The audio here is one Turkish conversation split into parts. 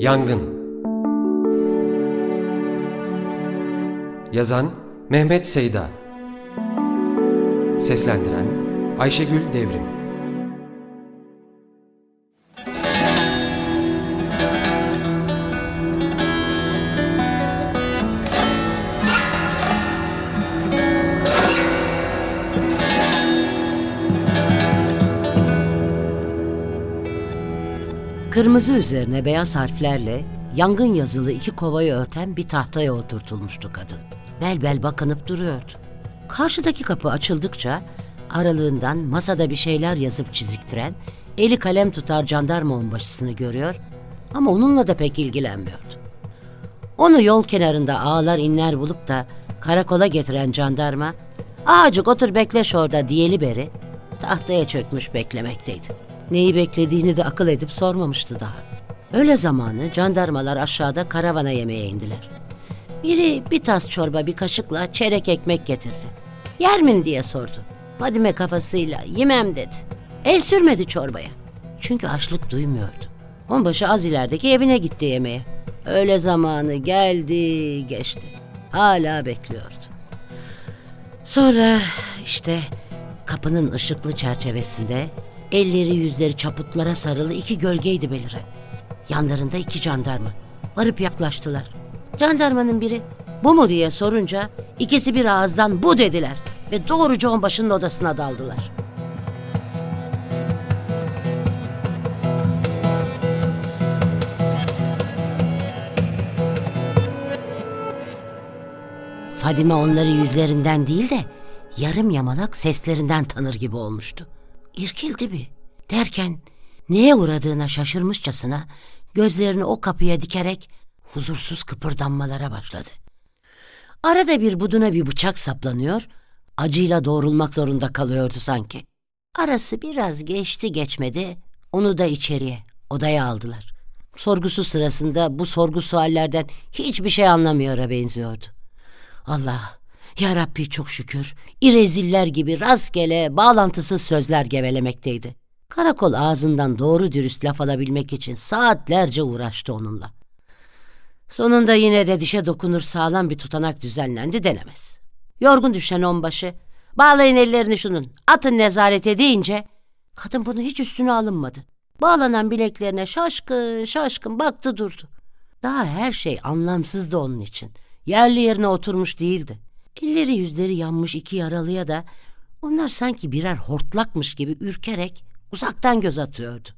Yangın. Yazan Mehmet Seyda. Seslendiren Ayşegül Devrim Kırmızı üzerine beyaz harflerle yangın yazılı iki kovayı örten bir tahtaya oturtulmuştu kadın. Bel bel bakınıp duruyordu. Karşıdaki kapı açıldıkça aralığından masada bir şeyler yazıp çiziktiren, eli kalem tutar jandarma onbaşısını görüyor ama onunla da pek ilgilenmiyordu. Onu yol kenarında ağlar inler bulup da karakola getiren jandarma, ağacık otur bekleş orada diyeli beri tahtaya çökmüş beklemekteydi. Neyi beklediğini de akıl edip sormamıştı daha. Öyle zamanı jandarmalar aşağıda karavana yemeğe indiler. Biri bir tas çorba bir kaşıkla çeyrek ekmek getirdi. Yer min diye sordu. Fadime kafasıyla yemem dedi. El sürmedi çorbaya. Çünkü açlık duymuyordu. Onbaşı az ilerideki evine gitti yemeğe. Öyle zamanı geldi geçti. Hala bekliyordu. Sonra işte kapının ışıklı çerçevesinde elleri yüzleri çaputlara sarılı iki gölgeydi beliren. Yanlarında iki jandarma. Varıp yaklaştılar. Jandarmanın biri bu mu diye sorunca ikisi bir ağızdan bu dediler ve doğruca onbaşının odasına daldılar. Fadime onları yüzlerinden değil de yarım yamalak seslerinden tanır gibi olmuştu. İrkildi bir. Derken neye uğradığına şaşırmışçasına gözlerini o kapıya dikerek huzursuz kıpırdanmalara başladı. Arada bir buduna bir bıçak saplanıyor, acıyla doğrulmak zorunda kalıyordu sanki. Arası biraz geçti geçmedi, onu da içeriye, odaya aldılar. Sorgusu sırasında bu sorgu suallerden hiçbir şey anlamıyor'a benziyordu. Allah, ya Rabbi çok şükür, ireziller gibi rastgele, bağlantısız sözler gevelemekteydi. Karakol ağzından doğru dürüst laf alabilmek için saatlerce uğraştı onunla. Sonunda yine de dişe dokunur sağlam bir tutanak düzenlendi denemez. Yorgun düşen onbaşı, bağlayın ellerini şunun, atın nezarete deyince, kadın bunu hiç üstüne alınmadı. Bağlanan bileklerine şaşkın şaşkın baktı durdu. Daha her şey anlamsızdı onun için. Yerli yerine oturmuş değildi. Elleri yüzleri yanmış iki yaralıya da onlar sanki birer hortlakmış gibi ürkerek uzaktan göz atıyordu.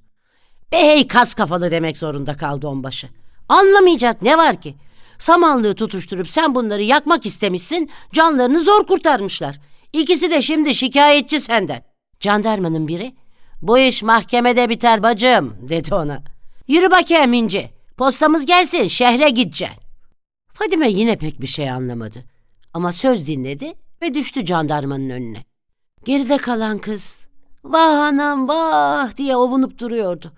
Be hey kas kafalı demek zorunda kaldı onbaşı. Anlamayacak ne var ki? Samanlığı tutuşturup sen bunları yakmak istemişsin, canlarını zor kurtarmışlar. İkisi de şimdi şikayetçi senden. Jandarmanın biri, bu iş mahkemede biter bacım dedi ona. Yürü bakayım İnci, postamız gelsin şehre gideceksin. Fadime yine pek bir şey anlamadı. Ama söz dinledi ve düştü jandarmanın önüne. Geride kalan kız, vah anam vah diye ovunup duruyordu.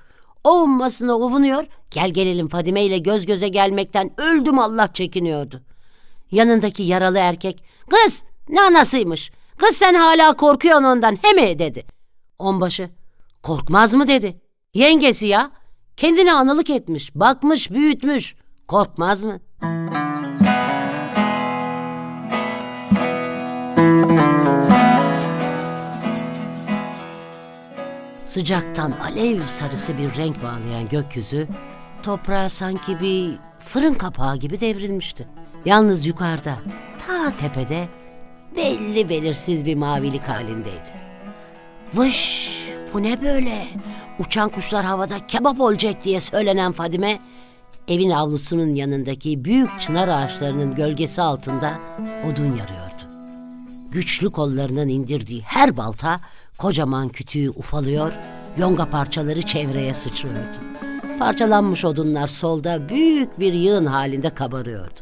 Ovunmasına ovunuyor, gel gelelim Fadime ile göz göze gelmekten öldüm Allah çekiniyordu. Yanındaki yaralı erkek, kız ne anasıymış, kız sen hala korkuyorsun ondan he mi dedi. Onbaşı, korkmaz mı dedi. Yengesi ya, kendine analık etmiş, bakmış, büyütmüş, korkmaz mı? Sıcaktan alev sarısı bir renk bağlayan gökyüzü toprağa sanki bir fırın kapağı gibi devrilmişti. Yalnız yukarıda, ta tepede belli belirsiz bir mavilik halindeydi. Vış bu ne böyle? Uçan kuşlar havada kebap olacak diye söylenen Fadime evin avlusunun yanındaki büyük çınar ağaçlarının gölgesi altında odun yarıyordu. Güçlü kollarının indirdiği her balta kocaman kütüğü ufalıyor, yonga parçaları çevreye sıçrıyordu. Parçalanmış odunlar solda büyük bir yığın halinde kabarıyordu.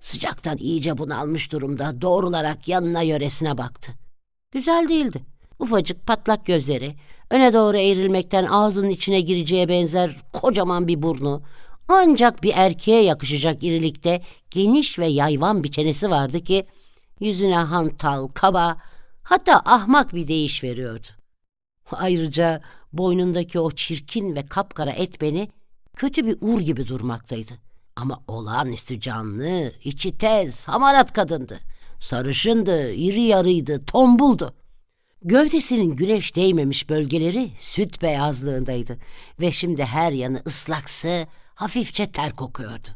Sıcaktan iyice bunalmış durumda doğrularak yanına yöresine baktı. Güzel değildi. Ufacık patlak gözleri, öne doğru eğrilmekten ağzının içine gireceğe benzer kocaman bir burnu, ancak bir erkeğe yakışacak irilikte geniş ve yayvan bir çenesi vardı ki yüzüne hantal, kaba, hatta ahmak bir değiş veriyordu. Ayrıca boynundaki o çirkin ve kapkara et beni kötü bir ur gibi durmaktaydı. Ama olağanüstü canlı, içi tez, hamarat kadındı. Sarışındı, iri yarıydı, tombuldu. Gövdesinin güneş değmemiş bölgeleri süt beyazlığındaydı ve şimdi her yanı ıslaksı, hafifçe ter kokuyordu.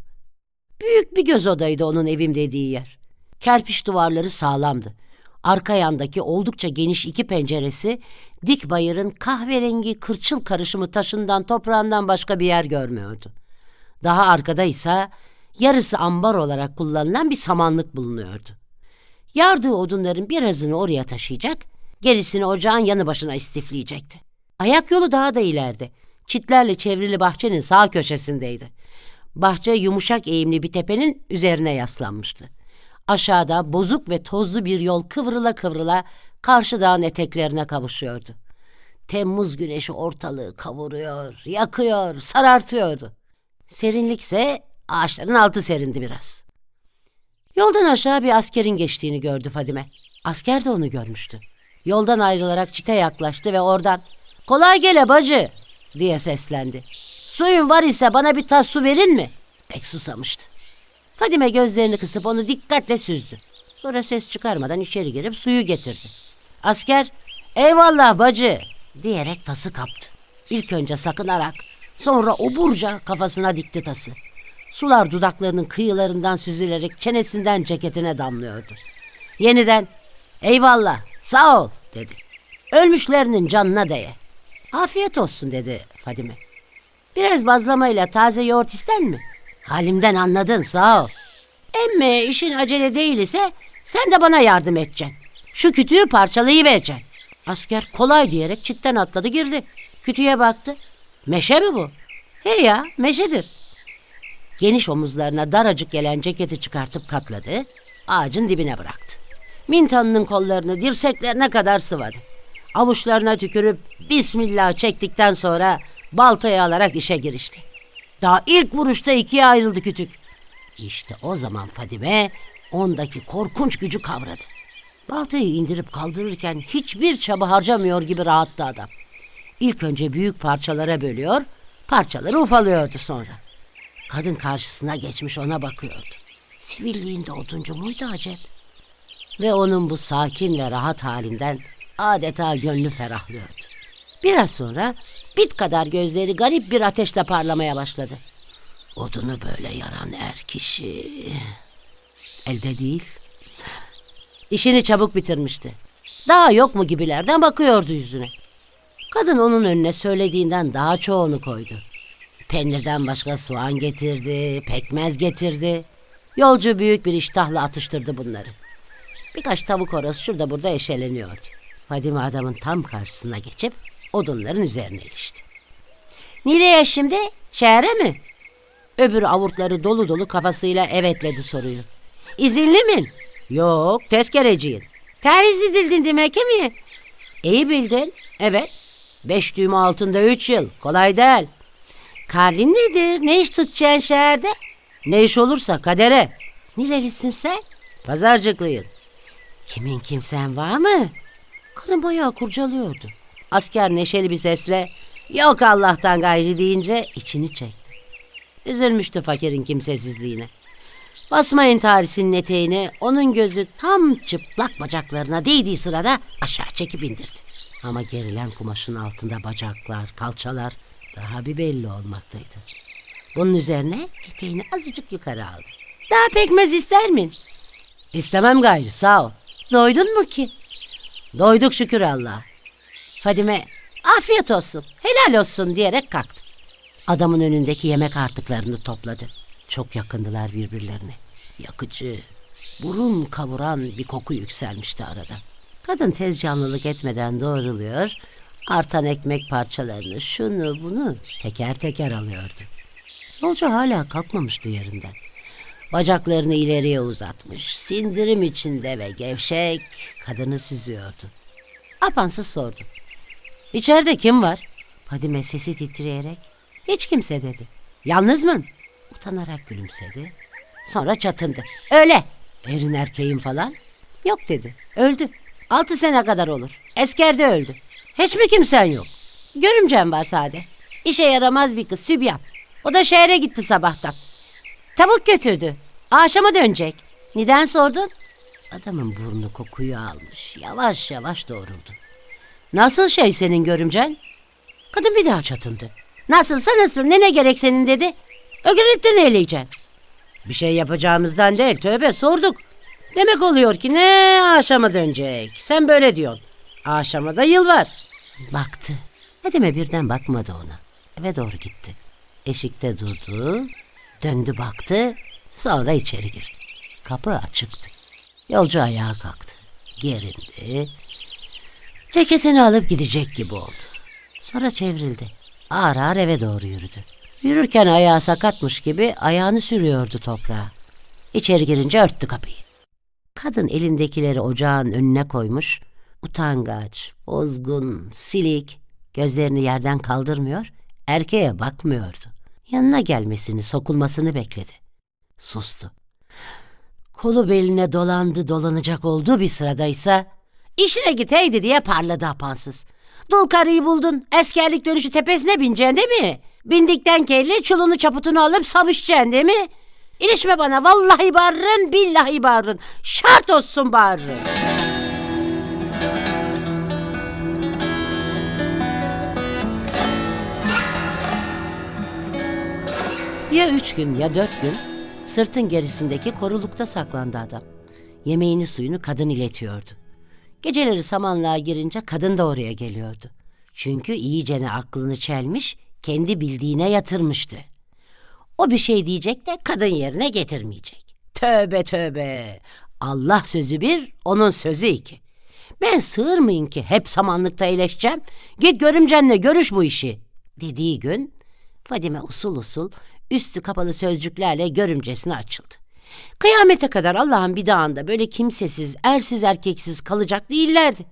Büyük bir göz odaydı onun evim dediği yer. Kerpiç duvarları sağlamdı. Arka yandaki oldukça geniş iki penceresi dik bayırın kahverengi kırçıl karışımı taşından toprağından başka bir yer görmüyordu. Daha arkada ise yarısı ambar olarak kullanılan bir samanlık bulunuyordu. Yardığı odunların birazını oraya taşıyacak, gerisini ocağın yanı başına istifleyecekti. Ayak yolu daha da ileride. Çitlerle çevrili bahçenin sağ köşesindeydi. Bahçe yumuşak eğimli bir tepenin üzerine yaslanmıştı. Aşağıda bozuk ve tozlu bir yol kıvrıla kıvrıla karşı dağın eteklerine kavuşuyordu. Temmuz güneşi ortalığı kavuruyor, yakıyor, sarartıyordu. Serinlikse ağaçların altı serindi biraz. Yoldan aşağı bir askerin geçtiğini gördü Fadime. Asker de onu görmüştü. Yoldan ayrılarak çite yaklaştı ve oradan ''Kolay gele bacı'' diye seslendi. ''Suyun var ise bana bir tas su verin mi?'' Pek susamıştı. Fadime gözlerini kısıp onu dikkatle süzdü. Sonra ses çıkarmadan içeri girip suyu getirdi. Asker ''Eyvallah bacı'' diyerek tası kaptı. İlk önce sakınarak sonra oburca kafasına dikti tası. Sular dudaklarının kıyılarından süzülerek çenesinden ceketine damlıyordu. Yeniden eyvallah sağ ol dedi. Ölmüşlerinin canına değe. Afiyet olsun dedi Fadime. Biraz bazlamayla taze yoğurt ister mi? Halimden anladın sağ ol. Emme işin acele değil ise sen de bana yardım edeceksin. Şu kütüğü parçalayıvereceksin. Asker kolay diyerek çitten atladı girdi. Kütüğe baktı. Meşe mi bu? He ya meşedir. Geniş omuzlarına daracık gelen ceketi çıkartıp katladı. Ağacın dibine bıraktı. Mintanının kollarını dirseklerine kadar sıvadı. Avuçlarına tükürüp Bismillah çektikten sonra baltayı alarak işe girişti. Daha ilk vuruşta ikiye ayrıldı kütük. İşte o zaman Fadime ondaki korkunç gücü kavradı. Baltayı indirip kaldırırken hiçbir çaba harcamıyor gibi rahattı adam. İlk önce büyük parçalara bölüyor, parçaları ufalıyordu sonra. Kadın karşısına geçmiş ona bakıyordu. Sivilliğinde oduncu muydu acep? Ve onun bu sakin ve rahat halinden adeta gönlü ferahlıyordu. Biraz sonra bit kadar gözleri garip bir ateşle parlamaya başladı. Odunu böyle yaran er kişi... Elde değil. İşini çabuk bitirmişti. Daha yok mu gibilerden bakıyordu yüzüne. Kadın onun önüne söylediğinden daha çoğunu koydu. Peynirden başka soğan getirdi, pekmez getirdi. Yolcu büyük bir iştahla atıştırdı bunları. Birkaç tavuk horoz şurada burada eşeleniyordu. Fadime adamın tam karşısına geçip odunların üzerine ilişti. Nereye şimdi? Şehre mi? Öbür avurtları dolu dolu kafasıyla evetledi soruyu. İzinli mi? Yok, tezkereciyim. Terhis edildin demek mi? İyi bildin. Evet. Beş düğme altında üç yıl. Kolay değil. Karlin nedir? Ne iş tutacaksın şehirde? Ne iş olursa kadere. Nerelisin sen? Pazarcıklıyım. Kimin kimsen var mı? Kadın bayağı kurcalıyordu. Asker neşeli bir sesle yok Allah'tan gayri deyince içini çekti. Üzülmüştü fakirin kimsesizliğine. Basmayın tarihinin eteğini onun gözü tam çıplak bacaklarına değdiği sırada aşağı çekip indirdi. Ama gerilen kumaşın altında bacaklar, kalçalar daha bir belli olmaktaydı. Bunun üzerine eteğini azıcık yukarı aldı. Daha pekmez ister min? İstemem gayrı sağ ol. Doydun mu ki? Doyduk şükür Allah'a. Fadime afiyet olsun, helal olsun diyerek kalktı. Adamın önündeki yemek artıklarını topladı. Çok yakındılar birbirlerine. Yakıcı, burun kavuran bir koku yükselmişti arada. Kadın tez canlılık etmeden doğruluyor, artan ekmek parçalarını şunu bunu teker teker alıyordu. Yolcu hala kalkmamıştı yerinden. Bacaklarını ileriye uzatmış, sindirim içinde ve gevşek kadını süzüyordu. Apansız sordu. İçeride kim var? Fadime sesi titreyerek. Hiç kimse dedi. Yalnız mı? Utanarak gülümsedi. Sonra çatındı. Öyle. Erin erkeğim falan. Yok dedi. Öldü. Altı sene kadar olur. Eskerde öldü. Hiç mi kimsen yok? Görümcem var sade. İşe yaramaz bir kız Sübyan. O da şehre gitti sabahtan. Tavuk götürdü. Akşama dönecek. Neden sordun? Adamın burnu kokuyu almış. Yavaş yavaş doğruldu. Nasıl şey senin görümcen? Kadın bir daha çatındı. Nasılsa nasıl ne ne gerek senin dedi. Ögürüp de ne eyleyeceksin? Bir şey yapacağımızdan değil tövbe sorduk. Demek oluyor ki ne aşama dönecek. Sen böyle diyorsun. Aşamada yıl var. Baktı. Nedime birden bakmadı ona. Eve doğru gitti. Eşikte durdu. Döndü baktı. Sonra içeri girdi. Kapı açıktı. Yolcu ayağa kalktı. Gerindi. Ceketini alıp gidecek gibi oldu. Sonra çevrildi. Ağır ağır eve doğru yürüdü. Yürürken ayağı sakatmış gibi ayağını sürüyordu toprağa. İçeri girince örttü kapıyı. Kadın elindekileri ocağın önüne koymuş. Utangaç, bozgun, silik, gözlerini yerden kaldırmıyor, erkeğe bakmıyordu. Yanına gelmesini, sokulmasını bekledi. Sustu. Kolu beline dolandı dolanacak olduğu bir sıradaysa işine git heydi diye parladı apansız. Dul karıyı buldun, eskerlik dönüşü tepesine bineceksin değil mi? Bindikten kelli çulunu çaputunu alıp savuşacaksın değil mi? İlişme bana vallahi bağırırım billahi bağırırım. Şart olsun bağırırım. Ya üç gün ya dört gün sırtın gerisindeki korulukta saklandı adam. Yemeğini suyunu kadın iletiyordu. Geceleri samanlığa girince kadın da oraya geliyordu. Çünkü iyicene aklını çelmiş, kendi bildiğine yatırmıştı. O bir şey diyecek de kadın yerine getirmeyecek. Tövbe tövbe. Allah sözü bir, onun sözü iki. Ben sığır mıyım ki hep samanlıkta iyileşeceğim? Git görümcenle görüş bu işi. Dediği gün Fadime usul usul üstü kapalı sözcüklerle görümcesine açıldı. Kıyamete kadar Allah'ın bir dağında böyle kimsesiz, ersiz erkeksiz kalacak değillerdi.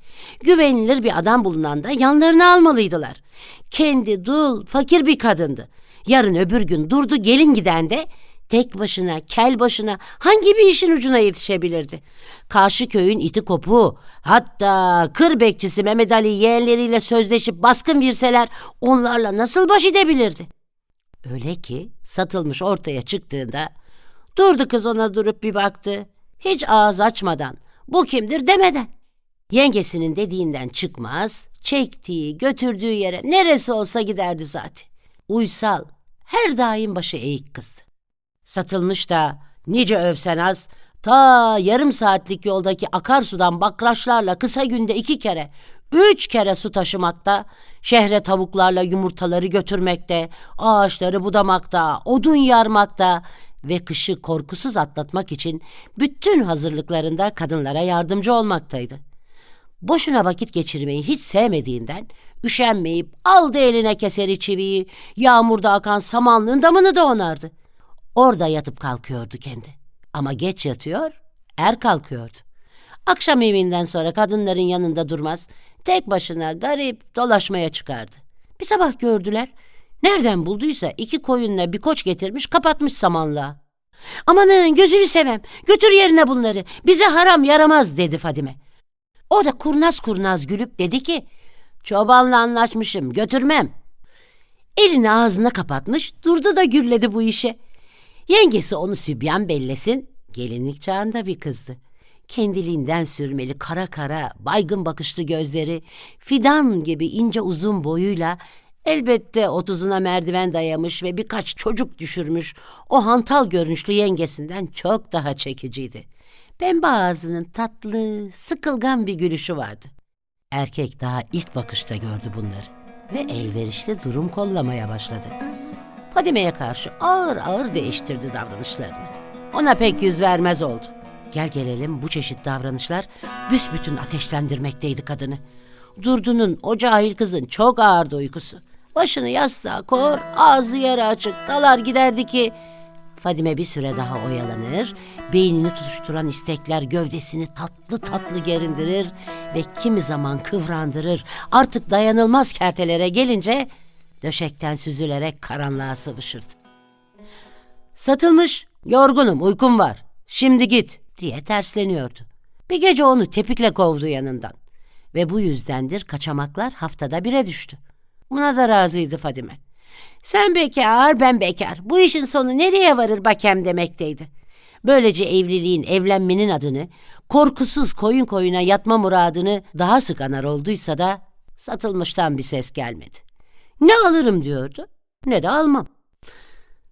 Güvenilir bir adam bulunan da yanlarına almalıydılar. Kendi dul, fakir bir kadındı. Yarın öbür gün durdu gelin giden de tek başına, kel başına hangi bir işin ucuna yetişebilirdi? Karşı köyün iti kopu, hatta kır bekçisi Mehmet Ali yeğenleriyle sözleşip baskın virseler onlarla nasıl baş edebilirdi? Öyle ki satılmış ortaya çıktığında durdu kız ona durup bir baktı. Hiç ağız açmadan bu kimdir demeden. Yengesinin dediğinden çıkmaz, çektiği, götürdüğü yere neresi olsa giderdi zaten. Uysal, her daim başı eğik kızdı. Satılmış da nice övsen az, ta yarım saatlik yoldaki akarsudan bakraçlarla kısa günde iki kere, üç kere su taşımakta, şehre tavuklarla yumurtaları götürmekte, ağaçları budamakta, odun yarmakta ve kışı korkusuz atlatmak için bütün hazırlıklarında kadınlara yardımcı olmaktaydı. Boşuna vakit geçirmeyi hiç sevmediğinden üşenmeyip aldı eline keseri çiviyi, yağmurda akan samanlığın damını da onardı. Orada yatıp kalkıyordu kendi. Ama geç yatıyor, er kalkıyordu. Akşam evinden sonra kadınların yanında durmaz, tek başına garip dolaşmaya çıkardı. Bir sabah gördüler, nereden bulduysa iki koyunla bir koç getirmiş kapatmış samanlığa. Amanın gözünü sevem, götür yerine bunları, bize haram yaramaz dedi Fadime. O da kurnaz kurnaz gülüp dedi ki, çobanla anlaşmışım, götürmem. Elini ağzına kapatmış, durdu da gürledi bu işe. Yengesi onu sübyan bellesin, gelinlik çağında bir kızdı. Kendiliğinden sürmeli kara kara, baygın bakışlı gözleri, fidan gibi ince uzun boyuyla, elbette otuzuna merdiven dayamış ve birkaç çocuk düşürmüş, o hantal görünüşlü yengesinden çok daha çekiciydi. Pembe ağzının tatlı, sıkılgan bir gülüşü vardı. Erkek daha ilk bakışta gördü bunları ve elverişli durum kollamaya başladı. Fadime'ye karşı ağır ağır değiştirdi davranışlarını. Ona pek yüz vermez oldu. Gel gelelim bu çeşit davranışlar büsbütün ateşlendirmekteydi kadını. Durdu'nun o cahil kızın çok ağırdı uykusu. Başını yastığa kor, ağzı yarı açık dalar giderdi ki... Fadime bir süre daha oyalanır, beynini tutuşturan istekler gövdesini tatlı tatlı gerindirir ve kimi zaman kıvrandırır. Artık dayanılmaz kertelere gelince döşekten süzülerek karanlığa sıvışırdı. Satılmış, yorgunum, uykum var. Şimdi git diye tersleniyordu. Bir gece onu tepikle kovdu yanından. Ve bu yüzdendir kaçamaklar haftada bire düştü. Buna da razıydı Fadime. Sen bekar, ben bekar. Bu işin sonu nereye varır bakem demekteydi. Böylece evliliğin, evlenmenin adını, korkusuz koyun koyuna yatma muradını daha sık anar olduysa da satılmıştan bir ses gelmedi. Ne alırım diyordu, ne de almam.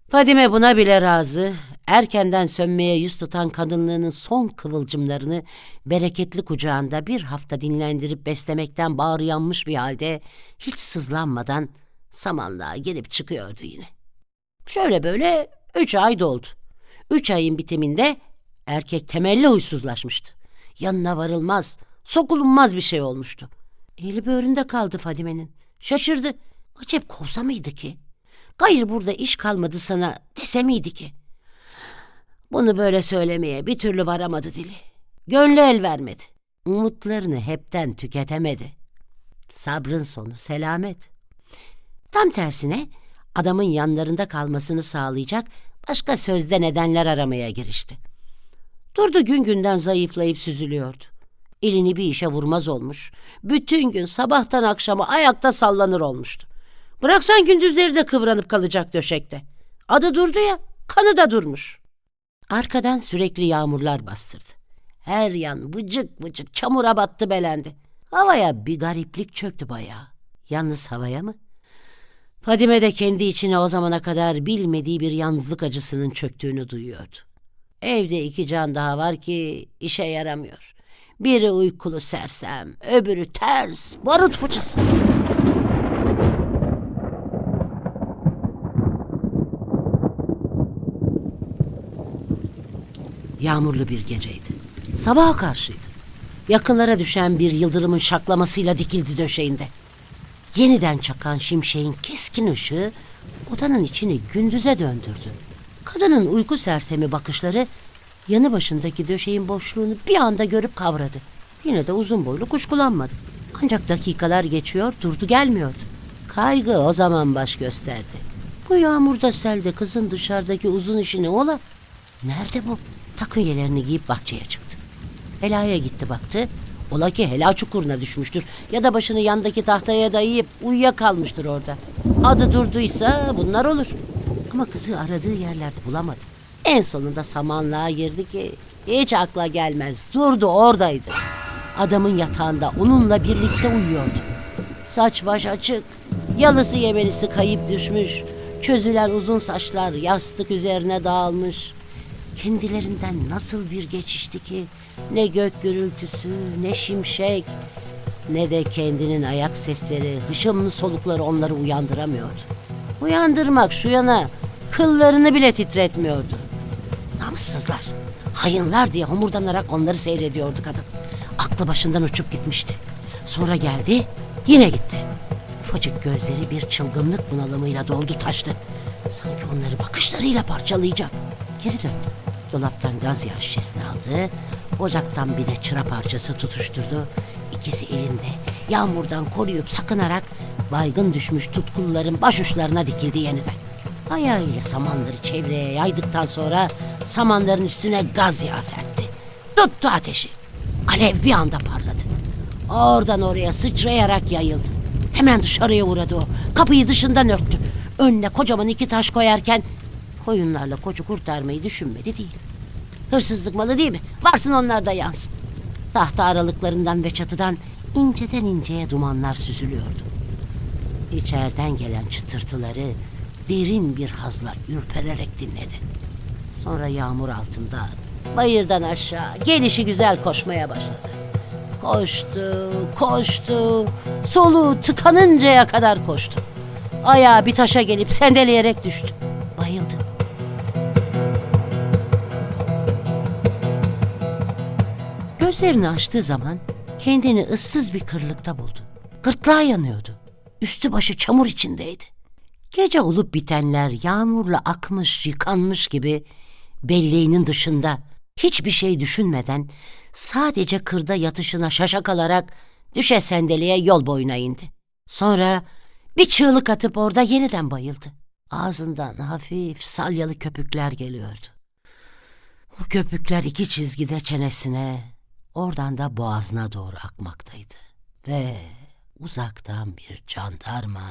Fadime buna bile razı, erkenden sönmeye yüz tutan kadınlığının son kıvılcımlarını bereketli kucağında bir hafta dinlendirip beslemekten bağrı yanmış bir halde hiç sızlanmadan samanlığa gelip çıkıyordu yine. Şöyle böyle üç ay doldu. Üç ayın bitiminde erkek temelli huysuzlaşmıştı. Yanına varılmaz, sokulunmaz bir şey olmuştu. Eli böğründe kaldı Fadime'nin. Şaşırdı. Acep kovsa mıydı ki? Gayrı burada iş kalmadı sana dese miydi ki? Bunu böyle söylemeye bir türlü varamadı dili. Gönlü el vermedi. Umutlarını hepten tüketemedi. Sabrın sonu selamet. Tam tersine adamın yanlarında kalmasını sağlayacak başka sözde nedenler aramaya girişti. Durdu gün günden zayıflayıp süzülüyordu. Elini bir işe vurmaz olmuş. Bütün gün sabahtan akşama ayakta sallanır olmuştu. Bıraksan gündüzleri de kıvranıp kalacak döşekte. Adı durdu ya, kanı da durmuş. Arkadan sürekli yağmurlar bastırdı. Her yan vıcık vıcık çamura battı belendi. Havaya bir gariplik çöktü bayağı. Yalnız havaya mı? Fadime de kendi içine o zamana kadar bilmediği bir yalnızlık acısının çöktüğünü duyuyordu. Evde iki can daha var ki işe yaramıyor. Biri uykulu sersem, öbürü ters, barut fıçısı. Yağmurlu bir geceydi. Sabaha karşıydı. Yakınlara düşen bir yıldırımın şaklamasıyla dikildi döşeğinde. Yeniden çakan şimşeğin keskin ışığı odanın içini gündüze döndürdü. Kadının uyku sersemi bakışları yanı başındaki döşeğin boşluğunu bir anda görüp kavradı. Yine de uzun boylu kuşkulanmadı. Ancak dakikalar geçiyor, durdu gelmiyordu. Kaygı o zaman baş gösterdi. Bu yağmurda selde kızın dışarıdaki uzun işini ola. Nerede bu? Takviyelerini giyip bahçeye çıktı. Helaya gitti baktı. Ola ki hela çukuruna düşmüştür. Ya da başını yandaki tahtaya dayayıp uyuyakalmıştır orada. Adı durduysa bunlar olur. Ama kızı aradığı yerlerde bulamadı. En sonunda samanlığa girdi ki hiç akla gelmez. Durdu oradaydı. Adamın yatağında onunla birlikte uyuyordu. Saç baş açık, yalısı yemelisi kayıp düşmüş, çözülen uzun saçlar yastık üzerine dağılmış. Kendilerinden nasıl bir geçişti ki ne gök gürültüsü, ne şimşek, ne de kendinin ayak sesleri, hışımlı solukları onları uyandıramıyordu. Uyandırmak şu yana kıllarını bile titretmiyordu. Namussuzlar, hayınlar diye homurdanarak onları seyrediyordu kadın. Aklı başından uçup gitmişti. Sonra geldi, yine gitti. Ufacık gözleri bir çılgınlık bunalımıyla doldu taştı. Sanki onları bakışlarıyla parçalayacak. Geri döndü. Dolaptan gaz yağı şişesini aldı. Ocaktan bir de çıra parçası tutuşturdu. İkisi elinde yağmurdan koruyup sakınarak baygın düşmüş tutkulların başuçlarına dikildi yeniden. Ayağıyla samanları çevreye yaydıktan sonra samanların üstüne gaz yağı serpti. Tuttu ateşi. Alev bir anda parladı. Oradan oraya sıçrayarak yayıldı. Hemen dışarıya uğradı o. Kapıyı dışından örttü. Önüne kocaman iki taş koyarken koyunlarla koçu kurtarmayı düşünmedi değil. Hırsızlık malı değil mi? Varsın onlar da yansın. Tahta aralıklarından ve çatıdan inceden inceye dumanlar süzülüyordu. İçeriden gelen çıtırtıları derin bir hazla ürpererek dinledi. Sonra yağmur altında bayırdan aşağı gelişi güzel koşmaya başladı. Koştu, koştu, soluğu tıkanıncaya kadar koştu. Ayağı bir taşa gelip sendeleyerek düştü. Gözlerini açtığı zaman kendini ıssız bir kırlıkta buldu. Gırtlağı yanıyordu. Üstü başı çamur içindeydi. Gece olup bitenler yağmurla akmış, yıkanmış gibi belleğinin dışında hiçbir şey düşünmeden sadece kırda yatışına şaşa kalarak düşe sendeleye yol boyuna indi. Sonra bir çığlık atıp orada yeniden bayıldı. Ağzından hafif salyalı köpükler geliyordu. O köpükler iki çizgide çenesine, oradan da boğazına doğru akmaktaydı. Ve uzaktan bir jandarma